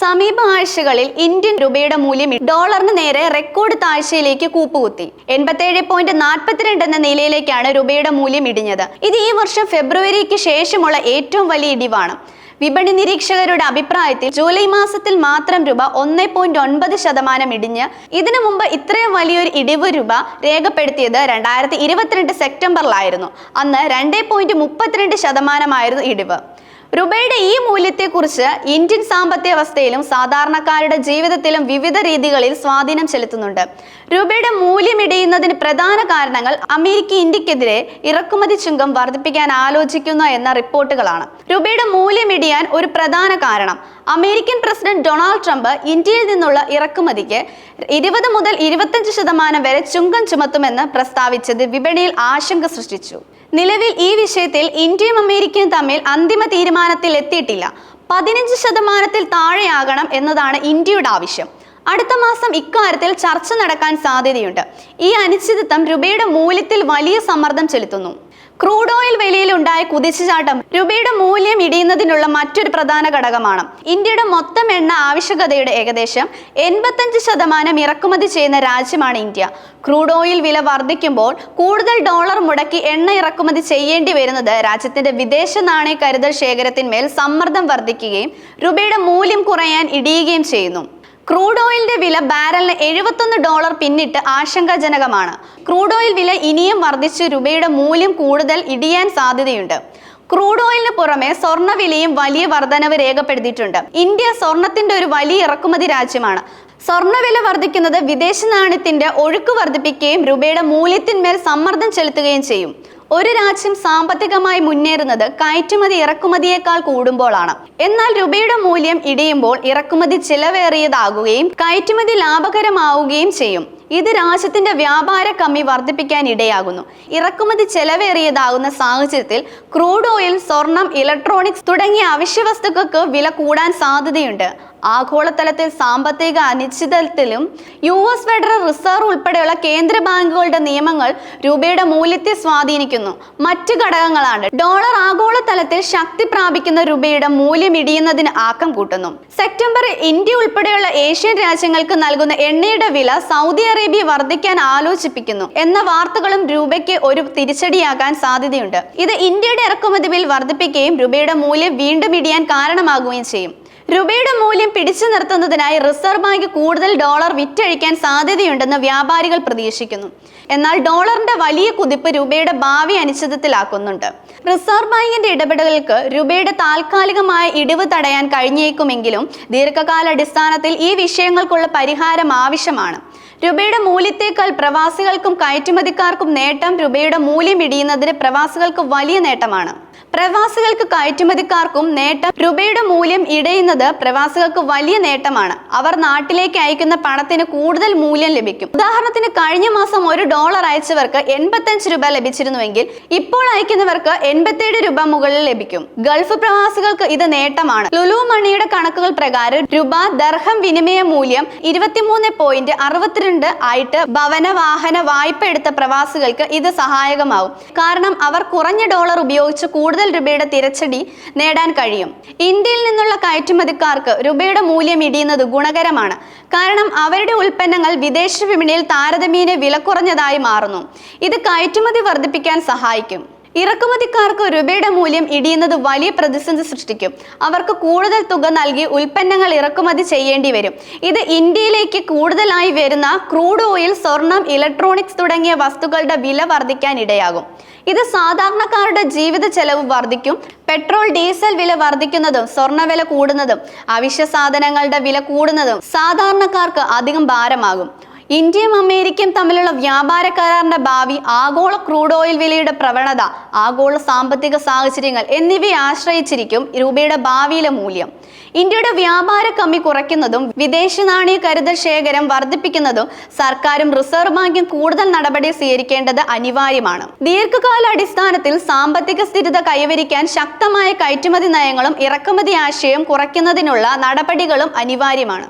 സമീപ ആഴ്ചകളിൽ ഇന്ത്യൻ രൂപയുടെ മൂല്യം ഡോളറിന് നേരെ റെക്കോർഡ് താഴ്ചയിലേക്ക് കൂപ്പുകുത്തി. എൺപത്തേഴ് പോയിന്റ് നാൽപ്പത്തിരണ്ട് എന്ന നിലയിലേക്കാണ് രൂപയുടെ മൂല്യം ഇടിഞ്ഞത്. ഇത് ഈ വർഷം ഫെബ്രുവരിക്ക് ശേഷമുള്ള ഏറ്റവും വലിയ ഇടിവാണ്. വിപണി നിരീക്ഷകരുടെ അഭിപ്രായത്തിൽ ജൂലൈ മാസത്തിൽ മാത്രം രൂപ ഒന്നേ പോയിന്റ് ഒൻപത് ശതമാനം ഇടിഞ്ഞ് ഇതിനു മുമ്പ് ഇത്രയും വലിയൊരു ഇടിവ് രൂപ രേഖപ്പെടുത്തിയത് രണ്ടായിരത്തി ഇരുപത്തിരണ്ട് സെപ്റ്റംബറിലായിരുന്നു. അന്ന് രണ്ടേ പോയിന്റ് മുപ്പത്തിരണ്ട് ശതമാനമായിരുന്നു ഇടിവ്. രൂപയുടെ ഈ മൂല്യത്തെക്കുറിച്ച് ഇന്ത്യൻ സാമ്പത്തിക വ്യവസ്ഥയിലും സാധാരണക്കാരുടെ ജീവിതത്തിലും വിവിധ രീതികളിൽ സ്വാധീനം ചെലുത്തുന്നുണ്ട്. രൂപയുടെ മൂല്യം ഇടിയുന്നതിന് പ്രധാന കാരണങ്ങൾ അമേരിക്ക ഇന്ത്യക്കെതിരെ ഇറക്കുമതി ചുങ്കം വർദ്ധിപ്പിക്കാൻ ആലോചിക്കുന്നു എന്ന റിപ്പോർട്ടുകളാണ്. രൂപയുടെ മൂല്യം ഇടിയാൻ ഒരു പ്രധാന കാരണം അമേരിക്കൻ പ്രസിഡന്റ് ഡൊണാൾഡ് ട്രംപ് ഇന്ത്യയിൽ നിന്നുള്ള ഇറക്കുമതിക്ക് ഇരുപത് മുതൽ ഇരുപത്തഞ്ച് ശതമാനം വരെ ചുങ്കം ചുമത്തുമെന്ന് പ്രസ്താവിച്ചത് വിപണിയിൽ ആശങ്ക സൃഷ്ടിച്ചു. നിലവിൽ ഈ വിഷയത്തിൽ ഇന്ത്യയും അമേരിക്കയും തമ്മിൽ അന്തിമ തീരുമാനത്തിൽ എത്തിയിട്ടില്ല പതിനഞ്ച് ശതമാനത്തിൽ താഴെയാകണം എന്നതാണ് ഇന്ത്യയുടെ ആവശ്യം. അടുത്ത മാസം ഇക്കാര്യത്തിൽ ചർച്ച നടക്കാൻ സാധ്യതയുണ്ട്. ഈ അനിശ്ചിതത്വം രൂപയുടെ മൂല്യത്തിൽ വലിയ സമ്മർദ്ദം ചെലുത്തുന്നു. ക്രൂഡ് ഓയിൽ വിലയിൽ ഉണ്ടായ കുതിച്ചുചാട്ടം രൂപയുടെ മൂല്യം ഇടിയുന്നതിനുള്ള മറ്റൊരു പ്രധാന ഘടകമാണ്. ഇന്ത്യയുടെ മൊത്തം എണ്ണ ആവശ്യകതയുടെ ഏകദേശം എൺപത്തഞ്ച് ശതമാനം ഇറക്കുമതി ചെയ്യുന്ന രാജ്യമാണ് ഇന്ത്യ. ക്രൂഡ് ഓയിൽ വില വർദ്ധിക്കുമ്പോൾ കൂടുതൽ ഡോളർ മുടക്കി എണ്ണ ഇറക്കുമതി ചെയ്യേണ്ടി വരുന്നത് രാജ്യത്തിന്റെ വിദേശ നാണയ കരുതൽ ശേഖരത്തിന്മേൽ സമ്മർദ്ദം വർദ്ധിക്കുകയും രൂപയുടെ മൂല്യം കുറയാൻ ഇടിയുകയും ചെയ്യുന്നു. ക്രൂഡ് ഓയിലിന്റെ വില ബാരലിന് എഴുപത്തൊന്ന് ഡോളർ പിന്നിട്ട് ആശങ്കാജനകമാണ്. ക്രൂഡ് ഓയിൽ വില ഇനിയും വർദ്ധിച്ച് രൂപയുടെ മൂല്യം കൂടുതൽ ഇടിയാൻ സാധ്യതയുണ്ട്. ക്രൂഡ് ഓയിലിന് പുറമെ സ്വർണ വിലയും വലിയ വർധനവ് രേഖപ്പെടുത്തിയിട്ടുണ്ട്. ഇന്ത്യ സ്വർണത്തിന്റെ ഒരു വലിയ ഇറക്കുമതി രാജ്യമാണ്. സ്വർണവില വർദ്ധിക്കുന്നത് വിദേശ നാണ്യത്തിന്റെ ഒഴുക്ക് വർദ്ധിപ്പിക്കുകയും രൂപയുടെ മൂല്യത്തിന്മേൽ സമ്മർദ്ദം ചെലുത്തുകയും ചെയ്യും. ഒരു രാജ്യം സാമ്പത്തികമായി മുന്നേറുന്നത് കയറ്റുമതി ഇറക്കുമതിയേക്കാൾ കൂടുമ്പോഴാണ് എന്നാൽ രൂപയുടെ മൂല്യം ഇടിയുമ്പോൾ ഇറക്കുമതി ചിലവേറിയതാകുകയും കയറ്റുമതി ലാഭകരമാവുകയും ചെയ്യും. ഇത് രാജ്യത്തിന്റെ വ്യാപാര കമ്മി വർദ്ധിപ്പിക്കാൻ ഇടയാകുന്നു. ഇറക്കുമതി ചെലവേറിയതാകുന്ന സാഹചര്യത്തിൽ ക്രൂഡ് ഓയിൽ സ്വർണം ഇലക്ട്രോണിക്സ് തുടങ്ങിയ അവശ്യ വസ്തുക്കൾക്ക് വില കൂടാൻ സാധ്യതയുണ്ട്. ആഗോളതലത്തിൽ സാമ്പത്തിക അനിശ്ചിതത്വത്തിലും യു എസ് ഫെഡറൽ റിസർവ് ഉൾപ്പെടെയുള്ള കേന്ദ്ര ബാങ്കുകളുടെ നിയമങ്ങൾ രൂപയുടെ മൂല്യത്തെ സ്വാധീനിക്കുന്നു. മറ്റു ഘടകങ്ങളാണ്. ഡോളർ ആഗോളതലത്തിൽ ശക്തി പ്രാപിക്കുന്ന രൂപയുടെ മൂല്യം ഇടിയുന്നതിന് ആക്കം കൂട്ടുന്നു. സെപ്റ്റംബറിൽ ഇന്ത്യ ഉൾപ്പെടെയുള്ള ഏഷ്യൻ രാജ്യങ്ങൾക്ക് നൽകുന്ന എണ്ണയുടെ വില സൗദി അറേബ്യ വർദ്ധിക്കാൻ ആലോചിപ്പിക്കുന്നു എന്ന വാർത്തകളും രൂപയ്ക്ക് ഒരു തിരിച്ചടിയാകാൻ സാധ്യതയുണ്ട്. ഇത് ഇന്ത്യയുടെ ഇറക്കുമതി ബിൽ വർദ്ധിപ്പിക്കുകയും രൂപയുടെ മൂല്യം വീണ്ടും ഇടിയാൻ കാരണമാകുകയും ചെയ്യും. രൂപയുടെ മൂല്യം പിടിച്ചു നിർത്തുന്നതിനായി റിസർവ് ബാങ്ക് കൂടുതൽ ഡോളർ വിറ്റഴിക്കാൻ സാധ്യതയുണ്ടെന്ന് വ്യാപാരികൾ പ്രതീക്ഷിക്കുന്നു. എന്നാൽ ഡോളറിന്റെ വലിയ കുതിപ്പ് രൂപയുടെ ഭാവി അനിശ്ചിതത്തിലാക്കുന്നുണ്ട്. റിസർവ് ബാങ്കിന്റെ ഇടപെടലുകൾക്ക് രൂപയുടെ താൽക്കാലികമായ ഇടിവ് തടയാൻ കഴിഞ്ഞേക്കുമെങ്കിലും ദീർഘകാലാടിസ്ഥാനത്തിൽ ഈ വിഷയങ്ങൾക്കുള്ള പരിഹാരം ആവശ്യമാണ്. രൂപയുടെ മൂല്യത്തേക്കാൾ പ്രവാസികൾക്കും കയറ്റുമതിക്കാർക്കും നേട്ടം രൂപയുടെ മൂല്യം ഇടിയുന്നതിന് പ്രവാസികൾക്ക് വലിയ നേട്ടമാണ്. പ്രവാസികൾക്ക് കയറ്റുമതിക്കാർക്കും നേട്ടം രൂപയുടെ മൂല്യം ഇടയുന്നത് പ്രവാസികൾക്ക് വലിയ നേട്ടമാണ്. അവർ നാട്ടിലേക്ക് അയക്കുന്ന പണത്തിന് കൂടുതൽ മൂല്യം ലഭിക്കും. ഉദാഹരണത്തിന് കഴിഞ്ഞ മാസം ഒരു ഡോളർ അയച്ചവർക്ക് എൺപത്തഞ്ച് രൂപ ലഭിച്ചിരുന്നുവെങ്കിൽ ഇപ്പോൾ അയക്കുന്നവർക്ക് എൺപത്തിയേഴ് രൂപ മുകളിൽ ലഭിക്കും. ഗൾഫ് പ്രവാസികൾക്ക് ഇത് നേട്ടമാണ്. ലുലു മണിയുടെ കണക്കുകൾ പ്രകാരം രൂപ ദർഹം വിനിമയ മൂല്യം ഇരുപത്തിമൂന്ന് പോയിന്റ് അറുപത്തിരണ്ട് ആയിട്ട് ഭവന വാഹന വായ്പ എടുത്ത പ്രവാസികൾക്ക് ഇത് സഹായകമാവും കാരണം അവർ കുറഞ്ഞ ഡോളർ ഉപയോഗിച്ച് കൂടുതൽ രൂപയുടെ തിരച്ചടി നേടാൻ കഴിയും. ഇന്ത്യയിൽ നിന്നുള്ള കയറ്റുമതിക്കാർക്ക് രൂപയുടെ മൂല്യം ഇടിയുന്നത് ഗുണകരമാണ്. കാരണം അവരുടെ ഉൽപ്പന്നങ്ങൾ വിദേശ വിപണിയിൽ താരതമ്യേന വില കുറഞ്ഞതായി മാറുന്നു. ഇത് കയറ്റുമതി വർദ്ധിപ്പിക്കാൻ സഹായിക്കും. ഇറക്കുമതിക്കാർക്ക് രൂപയുടെ മൂല്യം ഇടിയുന്നത് വലിയ പ്രതിസന്ധി സൃഷ്ടിക്കും. അവർക്ക് കൂടുതൽ തുക നൽകി ഉൽപ്പന്നങ്ങൾ ഇറക്കുമതി ചെയ്യേണ്ടി വരും. ഇത് ഇന്ത്യയിലേക്ക് കൂടുതലായി വരുന്ന ക്രൂഡ് ഓയിൽ സ്വർണം ഇലക്ട്രോണിക്സ് തുടങ്ങിയ വസ്തുക്കളുടെ വില വർദ്ധിക്കാൻ ഇടയാകും. ഇത് സാധാരണക്കാരുടെ ജീവിത ചെലവ് വർദ്ധിക്കും പെട്രോൾ ഡീസൽ വില വർദ്ധിക്കുന്നതും സ്വർണവില കൂടുന്നതും അവശ്യ സാധനങ്ങളുടെ വില കൂടുന്നതും സാധാരണക്കാർക്ക് അധികം ഭാരമാകും. ഇന്ത്യയും അമേരിക്കയും തമ്മിലുള്ള വ്യാപാര കരാറിന്റെ ഭാവി ആഗോള ക്രൂഡ് ഓയിൽ വിലയുടെ പ്രവണത ആഗോള സാമ്പത്തിക സാഹചര്യങ്ങൾ എന്നിവയെ ആശ്രയിച്ചിരിക്കും രൂപയുടെ ഭാവിയിലെ മൂല്യം. ഇന്ത്യയുടെ വ്യാപാര കമ്മി കുറയ്ക്കുന്നതും വിദേശ നാണയ കരുതൽ ശേഖരം വർദ്ധിപ്പിക്കുന്നതും സർക്കാരും റിസർവ് ബാങ്കും കൂടുതൽ നടപടി സ്വീകരിക്കേണ്ടത് അനിവാര്യമാണ്. ദീർഘകാല അടിസ്ഥാനത്തിൽ സാമ്പത്തിക സ്ഥിരത കൈവരിക്കാൻ ശക്തമായ കയറ്റുമതി നയങ്ങളും ഇറക്കുമതി ആശയം കുറയ്ക്കുന്നതിനുള്ള നടപടികളും അനിവാര്യമാണ്.